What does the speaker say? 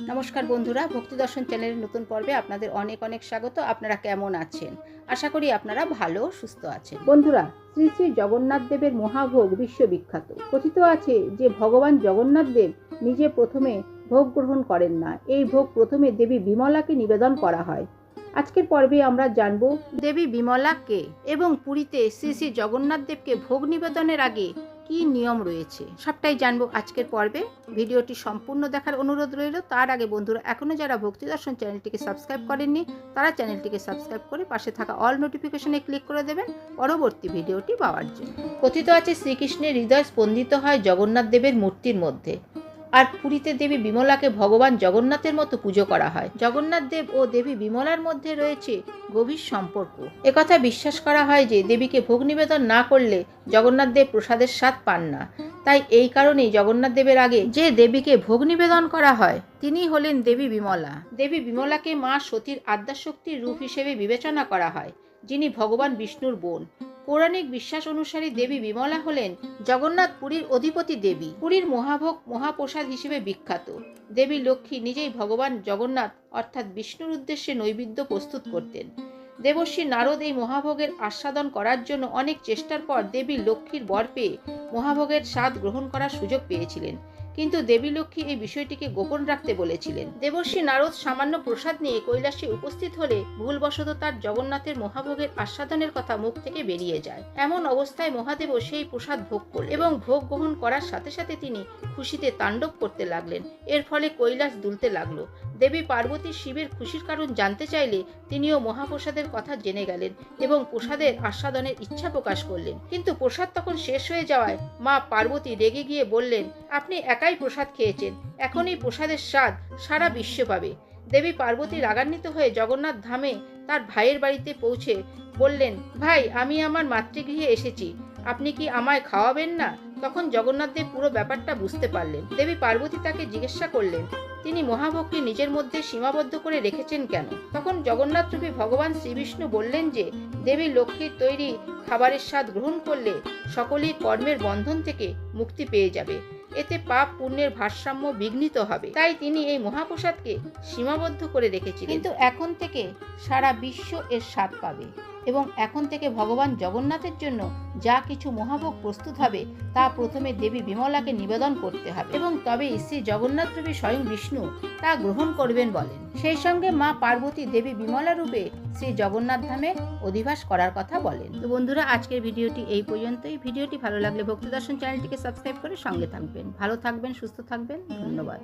নমস্কার বন্ধুরা, ভক্তি দর্শন চ্যানেলের নতুন পর্বে আপনাদের অনেক অনেক স্বাগত। আপনারা কেমন আছেন? আশা করি আপনারা ভালো, সুস্থ আছেন। বন্ধুরা, শ্রী শ্রী জগন্নাথ দেবের মহাভোগ বিশ্ববিখ্যাত। কথিত আছে যে ভগবান জগন্নাথ দেব নিজে প্রথমে ভোগ গ্রহণ করেন না। এই ভোগ প্রথমে দেবী বিমলাকে নিবেদন করা হয়। আজকের পর্বে আমরা জানব, দেবী বিমলা কে? এবং পুরীতে শ্রী শ্রী জগন্নাথ দেবকে ভোগ নিবেদনের আগে কি নিয়ম রয়েছে? সবটাই জানব আজকের পর্বে। ভিডিওটি সম্পূর্ণ দেখার অনুরোধ রইল। তার আগে বন্ধুরা এখনও যারা ভক্তি দর্শন চ্যানেলটিকে সাবস্ক্রাইব করেননি, তারা চ্যানেলটিকে সাবস্ক্রাইব করে পাশে থাকা অল নোটিফিকেশনে ক্লিক করে দেবেন পরবর্তী ভিডিওটি পাওয়ার জন্য। কথিত আছে, শ্রীকৃষ্ণের হৃদয় স্পন্দিত হয় জগন্নাথ দেবের মূর্তির মধ্যে। আর পুরীতে দেবী বিমলাকে ভগবান জগন্নাথের মতো পুজো করা হয়। জগন্নাথ দেব ও দেবী বিমলার মধ্যে রয়েছে গভীর সম্পর্ক। একথা বিশ্বাস করা হয় যে, দেবীকে ভোগ নিবেদন না করলে জগন্নাথ দেব প্রসাদের স্বাদ পান না। তাই এই কারণেই জগন্নাথ দেবের আগে যে দেবীকে ভোগ নিবেদন করা হয়, তিনি হলেন দেবী বিমলা। দেবী বিমলাকে মা সতীর আদ্যাশক্তির রূপ হিসেবে বিবেচনা করা হয়, যিনি ভগবান বিষ্ণুর বোন। পৌরাণিক বিশ্বাস অনুসারে দেবী বিমলা হলেন জগন্নাথ পুরীর অধিপতি দেবী। পুরীর মহাভোগ মহাপ্রসাদ হিসেবে বিখ্যাত। দেবী লক্ষ্মী নিজেই ভগবান জগন্নাথ অর্থাৎ বিষ্ণুর উদ্দেশ্যে নৈবেদ্য প্রস্তুত করতেন। দেবশ্রী নারদ এই মহাভোগের আস্বাদন করার জন্য অনেক চেষ্টার পর দেবী লক্ষ্মীর বর পেয়ে মহাভোগের স্বাদ গ্রহণ করার সুযোগ পেয়েছিলেন। কিন্তু দেবী লক্ষ্মী এই বিষয়টিকে গোপন রাখতে বলেছিলেন। দেবর্ষী নারদ সামান্য প্রসাদ নিয়ে কৈলাসে উপস্থিত হলে ভুলবশত তার জগন্নাথের মহাভোগের আস্বাদনের কথা মুখ থেকে বেরিয়ে যায়। এমন অবস্থায় মহাদেব সেই প্রসাদ ভোগ করলেন এবং ভোগ গ্রহণ করার সাথে সাথে তিনি খুশিতে তাণ্ডব করতে লাগলেন। এর ফলে কৈলাস দুলতে লাগল। দেবী পার্বতী শিবের খুশির কারণ জানতে চাইলে তিনিও মহাপ্রসাদের কথা জেনে গেলেন এবং প্রসাদের আস্বাদনের ইচ্ছা প্রকাশ করলেন। কিন্তু প্রসাদ তখন শেষ হয়ে যাওয়ায় মা পার্বতী রেগে গিয়ে বললেন, আপনি একাই প্রসাদ খেয়েছেন এখন এই প্রসাদের স্বাদ সারা বিশ্ব পাবে। দেবী পার্বতী রাগান্বিত হয়ে জগন্নাথ ধামে তার ভাইয়ের বাড়িতে পৌঁছে বললেন, ভাই, আমি আমার মাতৃগৃহে এসেছি। আপনি কি আমায় খাওয়াবেন না? তখন জগন্নাথ দেব পুরো ব্যাপারটা বুঝতে পারলেন। দেবী পার্বতী তাকে জিজ্ঞাসা করলেন, তিনি মহাভোগকে নিজের মধ্যে সীমাবদ্ধ করে রেখেছেন কেন? তখন জগন্নাথ রূপী ভগবান শ্রীবিষ্ণু বললেন যে, দেবী লক্ষ্মীর তৈরি খাবারের স্বাদ গ্রহণ করলে সকলেই কর্মের বন্ধন থেকে মুক্তি পেয়ে যাবে। এতে পাপ পুণ্যের ভারসাম্য বিঘ্নিত হবে। তাই তিনি এই মহাপ্রসাদকে সীমাবদ্ধ করে রেখেছিলেন। কিন্তু এখন থেকে সারা বিশ্ব এর স্বাদ পাবে। এবং এখন থেকে ভগবান জগন্নাথের জন্য যা কিছু মহাভোগ প্রস্তুত হবে, তা প্রথমে দেবী বিমলাকে নিবেদন করতে হবে। এবং তবেই শ্রী জগন্নাথ রূপী স্বয়ং বিষ্ণু তা গ্রহণ করবেন বলেন। সেই সঙ্গে মা পার্বতী দেবী বিমলা রূপে শ্রী জগন্নাথ ধামে অধিবাস করার কথা বলেন। তো বন্ধুরা, আজকের ভিডিওটি এই পর্যন্তই। ভিডিওটি ভালো লাগলে ভক্তি দর্শন চ্যানেলটিকে সাবস্ক্রাইব করে সঙ্গে থাকবেন। ভালো থাকবেন, সুস্থ থাকবেন। ধন্যবাদ।